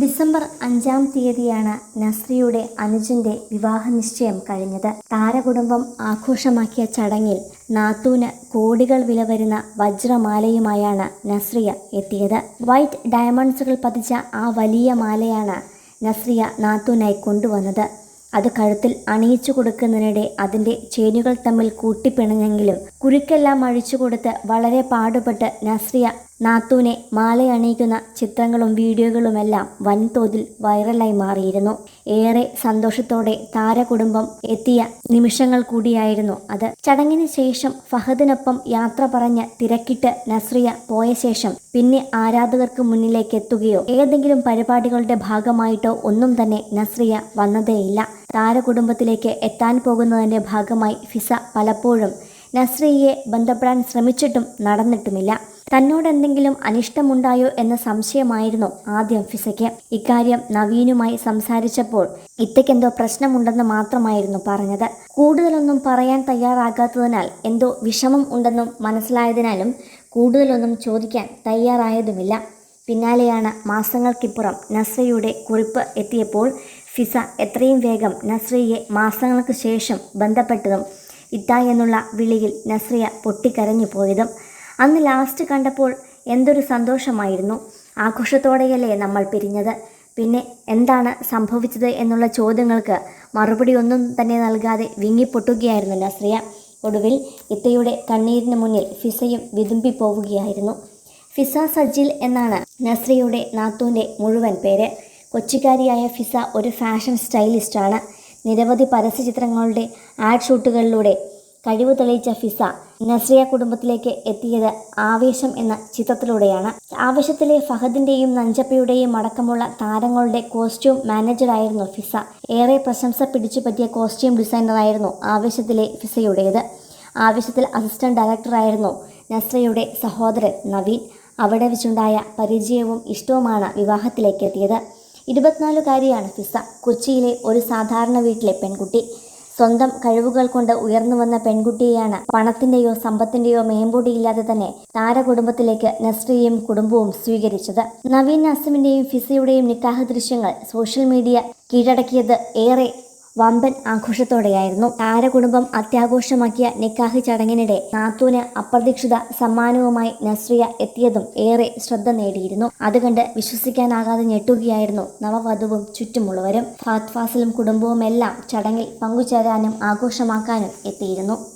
December അഞ്ചാം തീയതിയാണ് നസ്രിയുടെ അനുജന്റെ വിവാഹ നിശ്ചയം കഴിഞ്ഞത്. താരകുടുംബം ആഘോഷമാക്കിയ ചടങ്ങിൽ നാത്തൂന് കോടികൾ വില വരുന്ന വജ്രമാലയുമായാണ് നസ്രിയ എത്തിയത്. വൈറ്റ് ഡയമണ്ട്സുകൾ പതിച്ച ആ വലിയ മാലയാണ് നസ്രിയ നാത്തൂനായി കൊണ്ടുവന്നത്. അത് കഴുത്തിൽ അണിയിച്ചു കൊടുക്കുന്നതിനിടെ അതിന്റെ ചേനുകൾ തമ്മിൽ കൂട്ടിപ്പിണഞ്ഞെങ്കിലും കുരുക്കെല്ലാം അഴിച്ചു കൊടുത്ത് വളരെ പാടുപെട്ട് നസ്രിയ നാത്തൂനെ മാലയണിയിക്കുന്ന ചിത്രങ്ങളും വീഡിയോകളുമെല്ലാം വൻതോതിൽ വൈറലായി മാറിയിരുന്നു. ഏറെ സന്തോഷത്തോടെ താരകുടുംബം എത്തിയ നിമിഷങ്ങൾ കൂടിയായിരുന്നു അത്. ചടങ്ങിന് ശേഷം ഫഹദിനൊപ്പം യാത്ര പറഞ്ഞ് തിരക്കിട്ട് നസ്രിയ പോയ ശേഷം പിന്നെ ആരാധകർക്ക് മുന്നിലേക്ക് എത്തുകയോ ഏതെങ്കിലും പരിപാടികളുടെ ഭാഗമായിട്ടോ ഒന്നും തന്നെ നസ്രിയ വന്നതേയില്ല. താരകുടുംബത്തിലേക്ക് എത്താൻ പോകുന്നതിന്റെ ഭാഗമായി ഫിസ പലപ്പോഴും നസ്രിയയെ ബന്ധപ്പെടാൻ ശ്രമിച്ചിട്ടും നടന്നിട്ടുമില്ല. തന്നോട് എന്തെങ്കിലും അനിഷ്ടമുണ്ടായോ എന്ന സംശയമായിരുന്നു ആദ്യം ഫിസയ്ക്ക്. ഇക്കാര്യം നവീനുമായി സംസാരിച്ചപ്പോൾ ഇത്തയ്ക്കെന്തോ പ്രശ്നമുണ്ടെന്ന് മാത്രമായിരുന്നു പറഞ്ഞത്. കൂടുതലൊന്നും പറയാൻ തയ്യാറാകാത്തതിനാൽ എന്തോ വിഷമം ഉണ്ടെന്നും മനസ്സിലായതിനാലും കൂടുതലൊന്നും ചോദിക്കാൻ തയ്യാറായതുമില്ല. പിന്നാലെയാണ് മാസങ്ങൾക്കിപ്പുറം നസ്രയുടെ കുറിപ്പ് എത്തിയപ്പോൾ ഫിസ എത്രയും വേഗം നസ്രയെ മാസങ്ങൾക്ക് ശേഷം ബന്ധപ്പെട്ടതും ഇത്ത എന്നുള്ള വിളിയിൽ നസ്രിയ പൊട്ടിക്കരഞ്ഞു പോയതും അന്ന് ലാസ്റ്റ് കണ്ടപ്പോൾ എന്തൊരു സന്തോഷമായിരുന്നു. ആഘോഷത്തോടെയല്ലേ നമ്മൾ പിരിഞ്ഞത്. പിന്നെ എന്താണ് സംഭവിച്ചത് എന്നുള്ള ചോദ്യങ്ങൾക്ക് മറുപടി ഒന്നും തന്നെ നൽകാതെ വിങ്ങിപ്പൊട്ടുകയായിരുന്നു നസ്രിയ. ഒടുവിൽ ഇത്തയുടെ കണ്ണീരിന് മുന്നിൽ ഫിസയും വിതുമ്പി പോവുകയായിരുന്നു. ഫിസ സജിൽ എന്നാണ് നസ്രിയുടെ നാത്തൂന്റെ മുഴുവൻ പേര്. കൊച്ചിക്കാരിയായ ഫിസ ഒരു ഫാഷൻ സ്റ്റൈലിസ്റ്റാണ് നിരവധി പരസ്യചിത്രങ്ങളുടെ ആഡ് ഷൂട്ടുകളിലൂടെ കഴിവ് തെളിയിച്ച ഫിസ നസ്രിയ കുടുംബത്തിലേക്ക് എത്തിയത് ആവേശം എന്ന ചിത്രത്തിലൂടെയാണ്. ആവേശത്തിലെ ഫഹദിന്റെയും നഞ്ചപ്പയുടെയും അടക്കമുള്ള താരങ്ങളുടെ കോസ്റ്റ്യൂം മാനേജറായിരുന്നു ഫിസ. ഏറെ പ്രശംസ പിടിച്ചു പറ്റിയ കോസ്റ്റ്യൂം ഡിസൈനറായിരുന്നു ആവേശത്തിലെ ഫിസയുടേത്. ആവേശത്തിൽ അസിസ്റ്റന്റ് ഡയറക്ടറായിരുന്നു നസ്രയുടെ സഹോദരൻ നവീൻ. അവിടെ വെച്ചുണ്ടായ പരിചയവും ഇഷ്ടവുമാണ് വിവാഹത്തിലേക്ക് എത്തിയത്. ഇരുപത്തിനാലുകാരിയാണ് ഫിസ. കൊച്ചിയിലെ ഒരു സാധാരണ വീട്ടിലെ പെൺകുട്ടി. സ്വന്തം കഴിവുകൾ കൊണ്ട് ഉയർന്നു വന്ന പെൺകുട്ടിയെയാണ് പണത്തിന്റെയോ സമ്പത്തിന്റെയോ മേമ്പൊടിയില്ലാതെ തന്നെ താര കുടുംബത്തിലേക്ക് നസ്രിയയും കുടുംബവും സ്വീകരിച്ചത്. നവീൻ നസമിന്റെയും ഫിസയുടെയും നിക്കാഹ് ദൃശ്യങ്ങൾ സോഷ്യൽ മീഡിയ കീഴടക്കിയത് ഏറെ വമ്പൻ ആഘോഷത്തോടെയായിരുന്നു. താരകുടുംബം അത്യാഘോഷമാക്കിയ നിക്കാഹ് ചടങ്ങിനിടെ നാത്തൂന് അപ്രതീക്ഷിത സമ്മാനവുമായി നസ്രിയ എത്തിയതും ഏറെ ശ്രദ്ധ നേടിയിരുന്നു. അത് കണ്ട് വിശ്വസിക്കാനാകാതെ ഞെട്ടുകയായിരുന്നു നവവധുവും ചുറ്റുമുള്ളവരും. ഫാത് ഫാസിലും കുടുംബവുമെല്ലാം ചടങ്ങിൽ പങ്കുചേരാനും ആഘോഷമാക്കാനും എത്തിയിരുന്നു.